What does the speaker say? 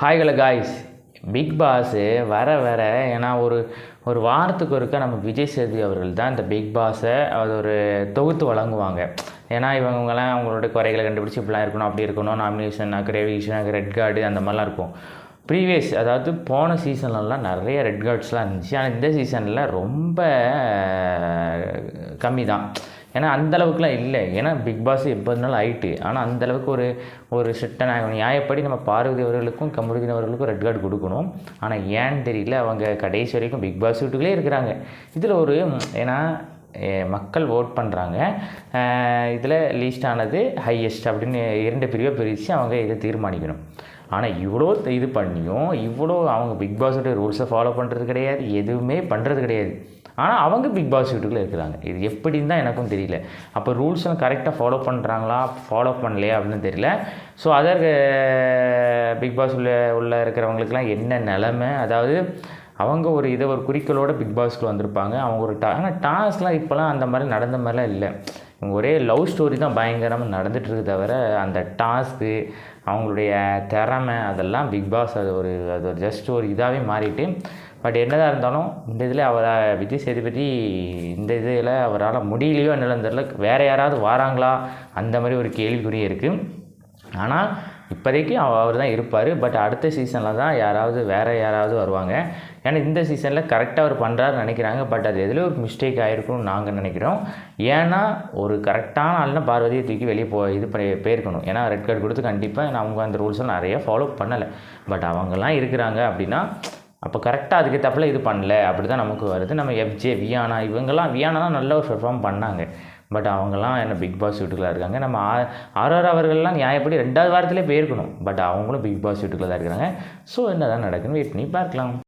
Hi hello guys big boss வர வர ஏன்னா ஒரு ஒரு வாரத்துக்கு ஒருக்கா நம்ம விஜய் சேதுபதி அவர்கள் தான் இந்த பிக் பாஸை அது ஒரு தொகுத்து வழங்குவாங்க. ஏன்னா இவங்கெல்லாம் அவங்களோட குறைகளை கண்டுபிடிச்சி இப்படிலாம் இருக்கணும் அப்படி இருக்கணும் நாமினேஷன் கிரேவிஷன் ரெட் கார்டு அந்த மாதிரிலாம் இருக்கும். ப்ரீவியஸ் அதாவது போன சீசன்லலாம் நிறைய ரெட் கார்ட்ஸ்லாம் இருந்துச்சு. ஆனால் இந்த சீசனில் ரொம்ப கம்மி தான் ஏன்னா அந்தளவுக்குலாம் இல்லை. ஏன்னா பிக் பாஸ் எப்போ நாள் ஆயிட்டு. ஆனால் அந்தளவுக்கு ஒரு ஒரு சிட்ட நியாயப்படி நம்ம பார்வதி அவர்களுக்கும் கமருதீன் அவர்களுக்கும் ரெட் கார்டு கொடுக்கணும். ஆனால் ஏன்னு தெரியல. அவங்க கடைசி வரைக்கும் பிக் பாஸ் வீட்டுக்குள்ளே இருக்கிறாங்க. இதில் ஒரு ஏன்னா மக்கள் ஓட் பண்ணுறாங்க இதில் லீஸ்ட் ஆனது ஹையஸ்ட் அப்படின்னு இரண்டு பிரிவாக பிரித்து அவங்க இதை தீர்மானிக்கணும். ஆனால் இவ்வளோ இது பண்ணியும் இவ்வளோ அவங்க பிக் பாஸோட ரூல்ஸை ஃபாலோ பண்ணுறது கிடையாது. எதுவுமே பண்ணுறது கிடையாது. ஆனால் அவங்க பிக் பாஸ் வீட்டுக்குள்ளே இருக்கிறாங்க. இது எப்படின்னு தான் எனக்கும் தெரியல. அப்போ ரூல்ஸ்லாம் கரெக்டாக ஃபாலோ பண்ணுறாங்களா ஃபாலோ பண்ணலையா அப்படின்னு தெரியல. ஸோ அதர் பிக் பாஸ் உள்ள உள்ள இருக்கிறவங்களுக்குலாம் என்ன நிலமை? அதாவது அவங்க ஒரு இதை ஒரு குறிக்கோளோட பிக் பாஸ்க்கு வந்திருப்பாங்க. அவங்க ஒரு டா ஆனால் டாஸ்க்லாம் இப்போலாம் அந்த மாதிரி நடந்த மாதிரிலாம் இல்லை. ஒரே லவ் ஸ்டோரி தான் பயங்கரமாக நடந்துகிட்ருக்கு தவிர அந்த டாஸ்க்கு அவங்களுடைய திறமை அதெல்லாம் பிக் பாஸ் அது ஒரு அது ஒரு ஜஸ்ட் ஒரு இதாகவே மாறிட்டு பட் என்னதான் இருந்தாலும் இந்த இதில் அவரை விஜய் சேதுபதி இந்த இதில் அவரால் முடியலையோ என்னன்னு தெரியல. வேறு யாராவது வாராங்களா? அந்த மாதிரி ஒரு கேள்விக்குறி இருக்குது ஆனால் இப்போதைக்கு அவர் தான் இருப்பார். பட் அடுத்த சீசனில் தான் யாராவது வேறு யாராவது வருவாங்க. ஏன்னா இந்த சீசனில் கரெக்டாக அவர் பண்ணுறாருன்னு நினைக்கிறாங்க. பட் அது எதில் ஒரு மிஸ்டேக் ஆகிருக்கும்னு நாங்கள் நினைக்கிறோம். ஏன்னா ஒரு கரெக்டான ஆள்னா பார்வதியை தூக்கி வெளியே போ இது போயிருக்கணும். ஏன்னா ரெட் கார்டு கொடுத்து கண்டிப்பாக அவங்க அந்த ரூல்ஸை நிறைய ஃபாலோ பண்ணலை. பட் அவங்கெல்லாம் இருக்கிறாங்க அப்படின்னா அப்போ கரெக்டாக அதுக்கு தப்பில் இது பண்ணல. அப்படி தான் நமக்கு வருது. நம்ம எஃப்ஜே வியானா இவங்கெல்லாம் வியானாலாம் நல்ல ஒரு பெர்ஃபார்ம் பண்ணாங்க. பட் அவங்கெல்லாம் என்ன பிக் பாஸ் வீட்டுக்குள்ள இருக்காங்க. நம்ம ஆ- ஆர்ஆர் அவர்கள்லாம் நியாயப்படி ரெண்டாவது வாரத்திலே போயிருக்கணும். பட் அவங்களும் பிக் பாஸ் வீட்டுக்குள்ளே தான் இருக்கிறாங்க. ஸோ என்ன தான் நடக்குன்னு வெயிட் பண்ணி பார்க்கலாம்.